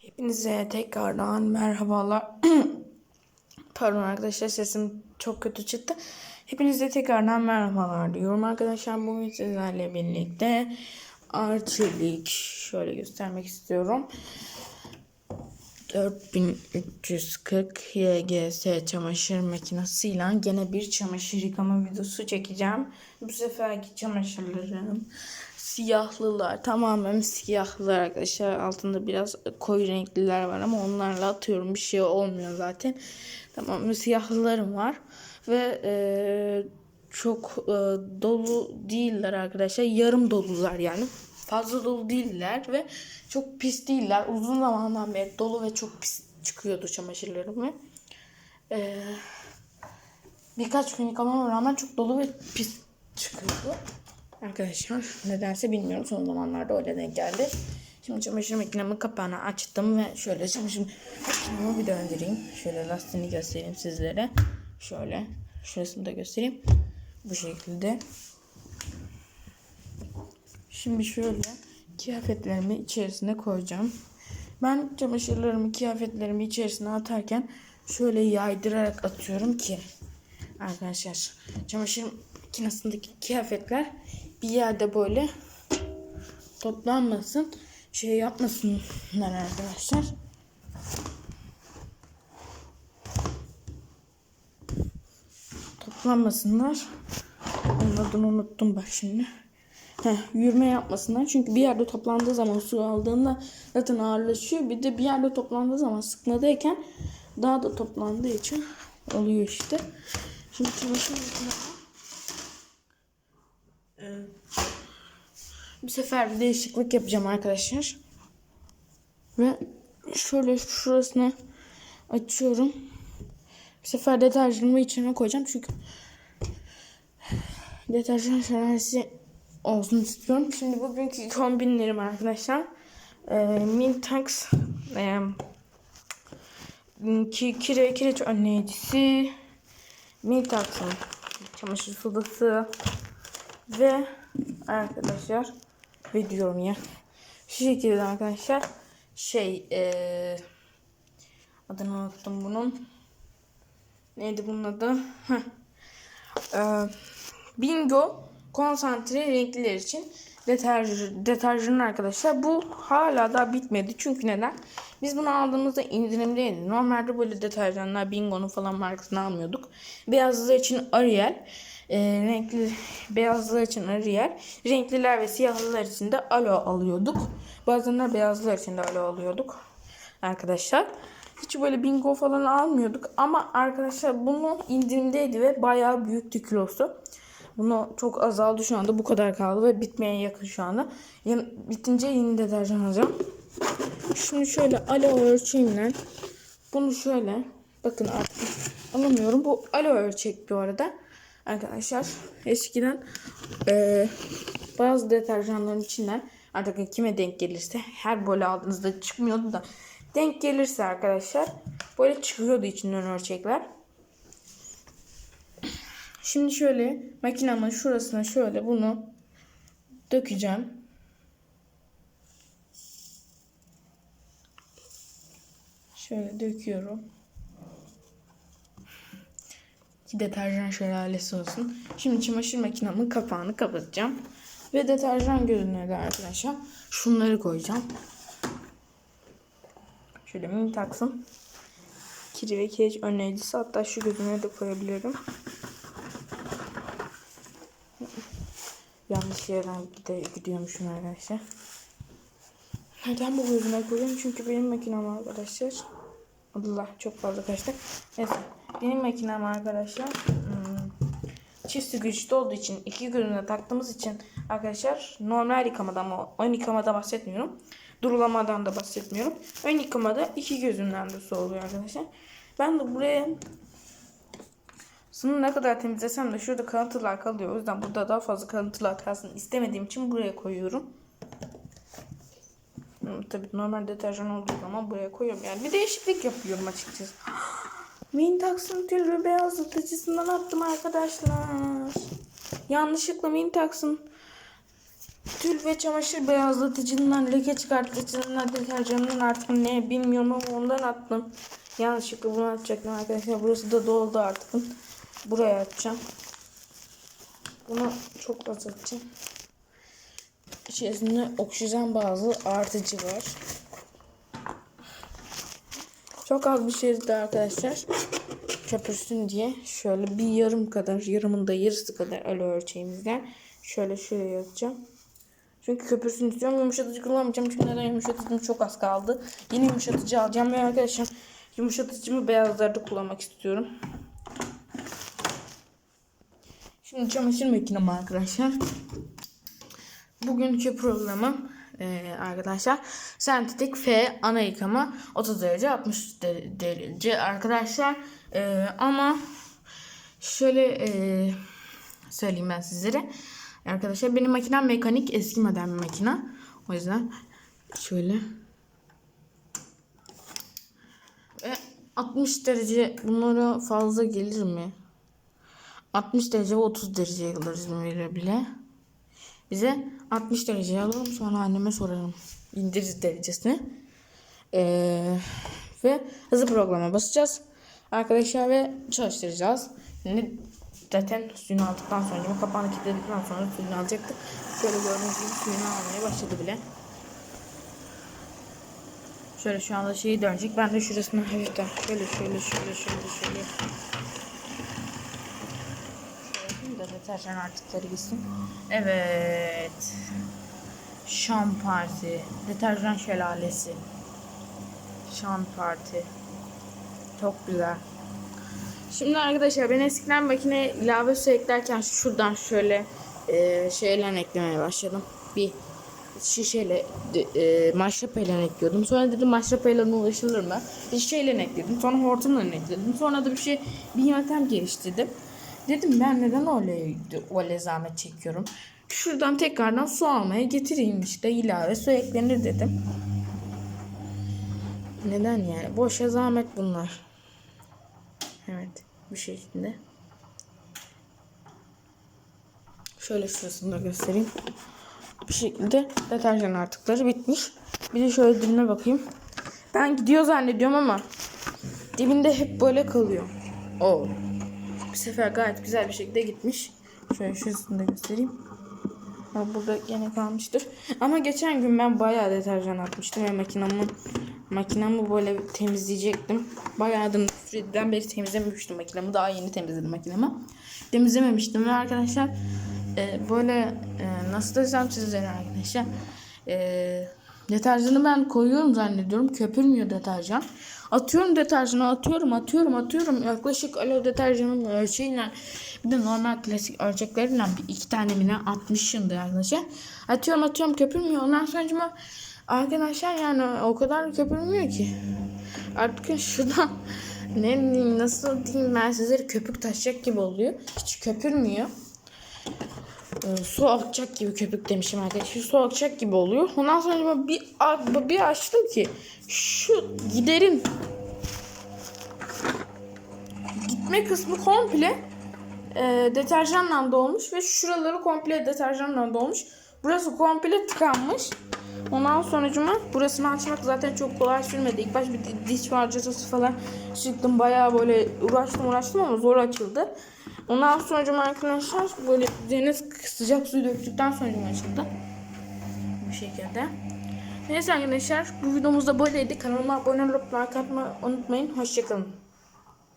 Hepinize tekrardan merhabalar. Pardon arkadaşlar sesim çok kötü çıktı. Hepinize tekrardan merhabalar diyorum arkadaşlar. Bugün sizlerle birlikte arçelik şöyle göstermek istiyorum. 4340 YGS çamaşır makinesiyle gene bir çamaşır yıkama videosu çekeceğim. Bu seferki çamaşırlarım siyahlılar. Tamamen siyahlılar arkadaşlar. Altında biraz koyu renkliler var ama onlarla atıyorum. Bir şey olmuyor zaten. Tamamen siyahlılarım var. Ve eee, çok eee, dolu değiller arkadaşlar. Yarım dolular yani. Fazla dolu değiller ve çok pis değiller. Uzun zamandan beri dolu ve çok pis çıkıyordu çamaşırlarım ve eee, birkaç gün yıkamama rağmen çok dolu ve pis çıkıyordu. Arkadaşlar nedense bilmiyorum son zamanlarda öyle denk geldi. Şimdi çamaşır makinemin kapağını açtım ve şöyle çamaşır makinemi bir döndüreyim. Şöyle lastiğini göstereyim sizlere. Şöyle şurasını da göstereyim. Bu şekilde. Şimdi şöyle kıyafetlerimi içerisine koyacağım. Ben çamaşırlarımı, kıyafetlerimi içerisine atarken şöyle yaydırarak atıyorum ki arkadaşlar çamaşır makinesindeki kıyafetler bir yerde böyle toplanmasın. Şey yapmasınlar arkadaşlar. Toplanmasınlar. Onun unuttum bak şimdi. Heh, yürüme yapmasınlar. Çünkü bir yerde toplandığı zaman su aldığında zaten ağırlaşıyor. Bir de bir yerde toplandığı zaman sıkmadayken daha da toplandığı için oluyor işte. Şimdi makinesi bir sefer bir değişiklik yapacağım arkadaşlar. Ve şöyle şurasını açıyorum. Bir sefer deterjanımı içine koyacağım çünkü deterjan şelalesi olsun istiyorum. Şimdi bugünkü kombinlerim arkadaşlar. Ee, Mintax e, ki, kire, kireç önleyicisi Mintax'ın çamaşır sodası ve arkadaşlar ve diyorum ya. Şu şekilde arkadaşlar şey e, adını unuttum bunun. Neydi bunun adı. E, bingo konsantre renkliler için deterjan, deterjan arkadaşlar. Bu hala daha bitmedi. Çünkü neden? Biz bunu aldığımızda indirimdeydi. Normalde böyle deterjanlar bingo'nun falan markasını almıyorduk. Beyazlar için Ariel e, renkli beyazlar için Ariel, renkliler ve siyahlılar için de alo alıyorduk. Bazenler beyazlar için de alo alıyorduk arkadaşlar. Hiç böyle bingo falan almıyorduk ama arkadaşlar bunu indirimdeydi ve bayağı büyüktü kilosu. Bunu çok azaldı şu anda bu kadar kaldı ve bitmeye yakın şu anda. Yani bitince yeni deterjan alacağım. Şimdi şöyle alo ölçeğimle bunu şöyle bakın artık alamıyorum. Bu alo ölçek bu arada arkadaşlar eskiden e, bazı deterjanların içinden artık kime denk gelirse her böyle aldığınızda çıkmıyordu da denk gelirse arkadaşlar böyle çıkıyordu içinden ölçekler. Şimdi şöyle makinemin şurasına şöyle bunu dökeceğim. Şöyle döküyorum ki deterjan şelalesi olsun. Şimdi çamaşır makinemin kapağını kapatacağım. Ve deterjan gözüne de arkadaşlar şunları koyacağım. Şöyle mini taksın. Kiri ve kireç önleyicisi hatta şu gözüne de koyabilirim. Yanlış yerden gide gidiyormuşum arkadaşlar. Neden bu gözüne koyuyorum? Çünkü benim makinem arkadaşlar. Allah çok fazla kaçtı. Neyse. Benim makinem arkadaşlar hmm, çift güçlü olduğu için iki gözüne taktığımız için arkadaşlar normal yıkamada ama ön yıkamada bahsetmiyorum. Durulamadan da bahsetmiyorum. Ön yıkamada iki gözünden de su oluyor arkadaşlar. Ben de buraya sını ne kadar temizlesem de şurada kalıntılar kalıyor. O yüzden burada daha fazla kalıntılar kalsın istemediğim için buraya koyuyorum. Tabii normal deterjan olduğu zaman buraya koyuyorum. Yani bir değişiklik yapıyorum açıkçası. Mintax'ın tülü beyazlatıcısından attım arkadaşlar. Yanlışlıkla Mintax'ın Tül ve çamaşır beyazlatıcından, leke çıkartıcından, deterjanından artık ne bilmiyorum ama ondan attım. Yanlışlıkla bunu atacaktım arkadaşlar. Burası da doldu artık. Buraya atacağım. Bunu çok az atacağım. İçerisinde oksijen bazlı artıcı var. Çok az bir de arkadaşlar. Köpürsün diye şöyle bir yarım kadar, yarımın da yarısı kadar öyle ölçeğimizden şöyle şuraya atacağım. Çünkü köpürsün istiyorum. Yumuşatıcı kullanmayacağım. Çünkü neden yumuşatıcım çok az kaldı. Yeni yumuşatıcı alacağım ve arkadaşlar yumuşatıcımı beyazlarda kullanmak istiyorum. Şimdi çamaşır makinem arkadaşlar. Bugünkü programım eee, arkadaşlar sentetik F ana yıkama 30 derece 60 de- derece arkadaşlar Eee, ama şöyle eee, söyleyeyim ben sizlere arkadaşlar benim makinem mekanik eski model bir makine o yüzden şöyle ve 60 derece bunlara fazla gelir mi? 60 derece ve 30 dereceye kadar izin verir bile. Bize 60 dereceye alalım sonra anneme sorarım. İndir derecesini. Ee, ve hızlı programa basacağız. Arkadaşlar ve çalıştıracağız. Şimdi zaten suyunu aldıktan sonra kapağını kilitledikten sonra suyunu alacaktı. Şöyle gördüğünüz gibi suyunu almaya başladı bile. Şöyle şu anda şeyi dönecek. Ben de şurasına hafiften şöyle şöyle şöyle şöyle şöyle Deterjan artıkları gitsin. Evet. Şam Parti. Deterjan şelalesi. Şam Parti. Çok güzel. Şimdi arkadaşlar ben eskiden makine ilave su eklerken şuradan şöyle e, şeyle eklemeye başladım. Bir şişeyle e, maşrapayla ekliyordum. Sonra dedim maşrapayla ulaşılır mı? Bir şişeyle ekledim. Sonra hortumla ekledim. Sonra da bir şey bir yöntem geliştirdim. Dedim ben neden öyle öyle zahmet çekiyorum. Şuradan tekrardan su almaya getireyim işte ilave su eklenir dedim. Neden yani? Boşa zahmet bunlar. Evet bu şekilde. Şöyle şurasını da göstereyim. Bu şekilde deterjan artıkları bitmiş. Bir de şöyle dibine bakayım. Ben gidiyor zannediyorum ama dibinde hep böyle kalıyor. Oo. Bu sefer gayet güzel bir şekilde gitmiş. Şöyle şurasını da göstereyim. Ha, burada gene kalmıştır. Ama geçen gün ben bayağı deterjan atmıştım ve makinamı makinamı böyle temizleyecektim. Bayağı da süreden beri temizlememiştim makinamı. Daha yeni temizledim makinamı. Temizlememiştim ve arkadaşlar e, böyle e, nasıl desem sizlere arkadaşlar e, deterjanı ben koyuyorum zannediyorum. Köpürmüyor deterjan. Atıyorum deterjanı atıyorum atıyorum atıyorum. Yaklaşık alo deterjanın ölçeğiyle bir de normal klasik ölçekleriyle bir iki tane mi ne atmışımdır arkadaşlar. Atıyorum atıyorum köpürmüyor. Ondan sonra arkadaşlar yani o kadar köpürmüyor ki. Artık şuradan ne diyeyim nasıl diyeyim ben sizlere köpük taşacak gibi oluyor. Hiç köpürmüyor. Ee, su akacak gibi köpük demişim arkadaşlar. Su akacak gibi oluyor. Ondan sonra bir bir açtım ki şu giderin gitme kısmı komple e, deterjanla dolmuş ve şuraları komple deterjanla dolmuş. Burası komple tıkanmış. Ondan sonucuma burasını açmak zaten çok kolay sürmedi. İlk baş bir di- diş parçası falan çıktım. Bayağı böyle uğraştım uğraştım ama zor açıldı. Ondan sonucuma arkadaşlar böyle üzerine sıcak suyu döktükten sonra açıldı. Bu şekilde. Neyse arkadaşlar bu videomuzda böyleydi. Kanalıma abone olup like atmayı unutmayın. Hoşçakalın.